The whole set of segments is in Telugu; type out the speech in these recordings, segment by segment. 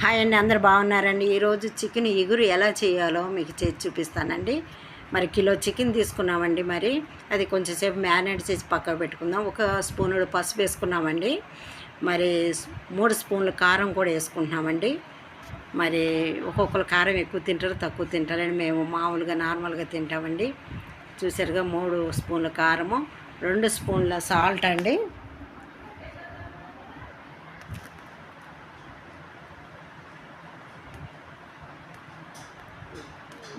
హాయ్ అండి అందరు బాగున్నారండి. ఈరోజు చికెన్ ఎగురు ఎలా చేయాలో మీకు చేసి చూపిస్తానండి. మరి కిలో చికెన్ తీసుకున్నామండి మరి. అది కొంచెంసేపు మ్యారినేట్ చేసి పక్కకు పెట్టుకుందాం. ఒక స్పూనుడు పసుపు వేసుకున్నామండి. మరి మూడు స్పూన్లు కారం కూడా వేసుకుంటున్నామండి. మరి ఒక్కొక్కరు కారం ఎక్కువ తింటారు తక్కువ తింటారని మేము మామూలుగా నార్మల్గా తింటామండి. చూసారుగా మూడు స్పూన్ల కారము రెండు స్పూన్ల సాల్ట్ అండి.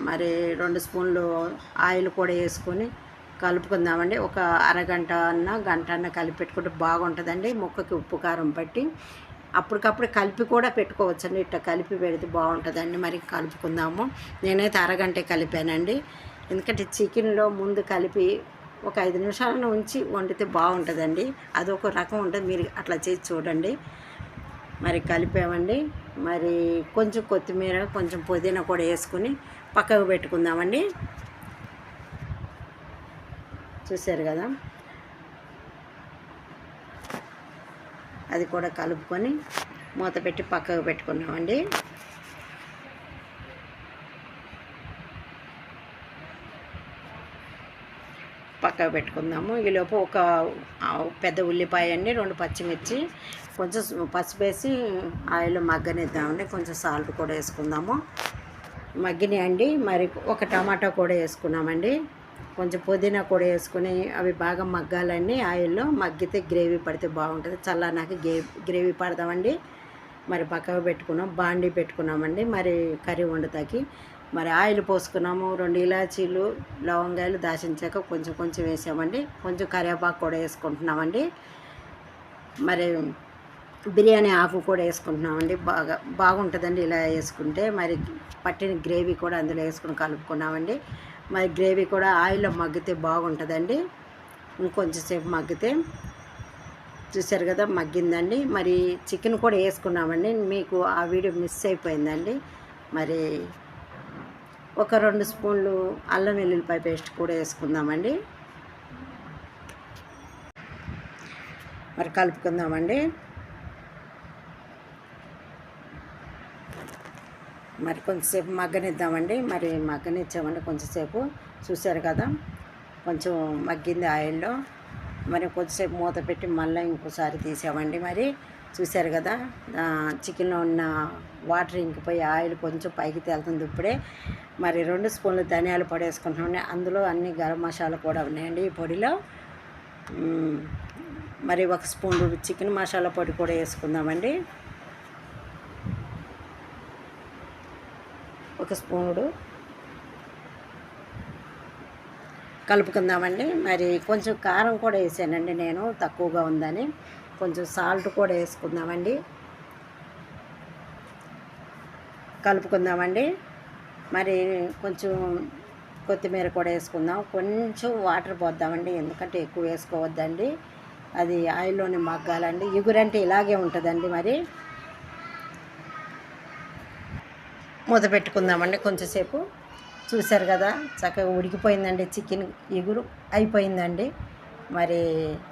మరి రెండు స్పూన్లు ఆయిల్ కూడా వేసుకొని కలుపుకుందామండి. ఒక అరగంట అన్న గంట అన్న కలిపి పెట్టుకుంటే బాగుంటుందండి. ముక్కకి ఉప్పు కారం పట్టి అప్పటికప్పుడు కలిపి కూడా పెట్టుకోవచ్చండి. ఇట్లా కలిపి పెడితే బాగుంటుందండి. మరి కలుపుకుందాము. నేనైతే అరగంటే కలిపానండి. ఎందుకంటే చికెన్లో ముందు కలిపి ఒక ఐదు నిమిషాలను ఉంచి వండితే బాగుంటుందండి. అదొక రకం ఉంటుంది. మీరు అట్లా చేసి చూడండి. మరి కలిపామండి. మరి కొంచెం కొత్తిమీర కొంచెం పుదీనా కూడా వేసుకుని పక్కకు పెట్టుకుందామండి. చూశారు కదా? అది కూడా కలుపుకొని మూత పెట్టి పక్కకు పెట్టుకున్నామండి పక్కకు పెట్టుకుందాము. ఈలోపు ఒక పెద్ద ఉల్లిపాయ అండి రెండు పచ్చిమిర్చి కొంచెం పసుపు వేసి ఆయిల్ మగ్గనిద్దామండి. కొంచెం సాల్ట్ కూడా వేసుకుందాము. మగ్గినాయండి. మరి ఒక టమాటా కూడా వేసుకున్నామండి. కొంచెం పుదీనా కూడా వేసుకుని అవి బాగా మగ్గాలండి ఆయిల్లో. మగ్గితే గ్రేవీ పడితే బాగుంటుంది. చల్లనాక గ్రే గ్రేవీ పడదామండి మరి పక్కకు పెట్టుకున్నాం. బాండీ పెట్టుకున్నామండి. మరి కర్రీ వండుతాకి. మరి ఆయిల్ పోసుకున్నాము రెండు ఇలాచీలు లవంగాయలు దాచించాక కొంచెం కొంచెం వేసామండి. కొంచెం కరివేపాకు కూడా వేసుకుంటున్నామండి. మరి బిర్యానీ ఆకు కూడా వేసుకుంటున్నామండి. బాగా బాగుంటుందండి ఇలా వేసుకుంటే. మరి పట్టిన గ్రేవీ కూడా అందులో వేసుకుని కలుపుకున్నామండి. మరి గ్రేవీ కూడా ఆయిల్లో మగ్గితే బాగుంటుందండి. ఇంకొంచెం సేపు మగ్గితే చూశారు కదా మగ్గిందండి. మరి చికెన్ కూడా వేసుకున్నామండి. మీకు ఆ వీడియో మిస్ అయిపోయిందండి. మరి ఒక రెండు స్పూన్లు అల్లం వెల్లుల్లిపాయ పేస్ట్ కూడా వేసుకుందామండి. మరి కలుపుకుందామండి. మరి కొంచెంసేపు మగ్గనిద్దామండి. మరి మగ్గనిచ్చామండి కొంచెంసేపు చూసారు కదా కొంచెం మగ్గింది ఆయిల్లో. మరి కొద్దిసేపు మూత పెట్టి మళ్ళీ ఇంకోసారి తీసామండి మరి. చూశారు కదా చికెన్లో ఉన్న వాటర్ ఇంకిపోయి ఆయిల్ కొంచెం పైకి తేలుతుంది ఇప్పుడే. మరి రెండు స్పూన్లు ధనియాలు పొడి అందులో అన్ని గరం మసాలా కూడా ఉన్నాయండి ఈ పొడిలో. మరి ఒక స్పూన్ చికెన్ మసాలా పొడి కూడా వేసుకుందామండి. ఒక స్పూనుడు కలుపుకుందామండి. మరి కొంచెం కారం కూడా వేసానండి నేను తక్కువగా ఉందని. కొంచెం సాల్ట్ కూడా వేసుకుందామండి. కలుపుకుందామండి. మరి కొంచెం కొత్తిమీర కూడా వేసుకుందాం. కొంచెం వాటర్ పోద్దామండి ఎందుకంటే ఎక్కువ వేసుకోవద్దండి. అది ఆయిల్లోనే మగ్గాలండి. ఎగురంటే ఇలాగే ఉంటుందండి మరి. మూత పెట్టుకుందామండి కొంచెంసేపు చూశారు కదా చక్కగా ఉడికిపోయిందండి చికెన్ ఎగురు అయిపోయిందండి. మరి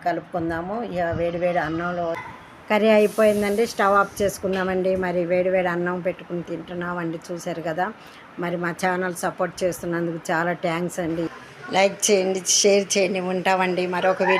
కలుపుకుందాము. ఇక వేడివేడి అన్నంలో కర్రీ అయిపోయిందండి. స్టవ్ ఆఫ్ చేసుకుందామండి మరి వేడివేడి అన్నం పెట్టుకుని తింటున్నామండి చూశారు కదా. మరి మా ఛానల్ సపోర్ట్ చేస్తున్నందుకు చాలా థ్యాంక్స్ అండి. లైక్ చేయండి షేర్ చేయండి. ఉంటామండి. మరొక వీడియో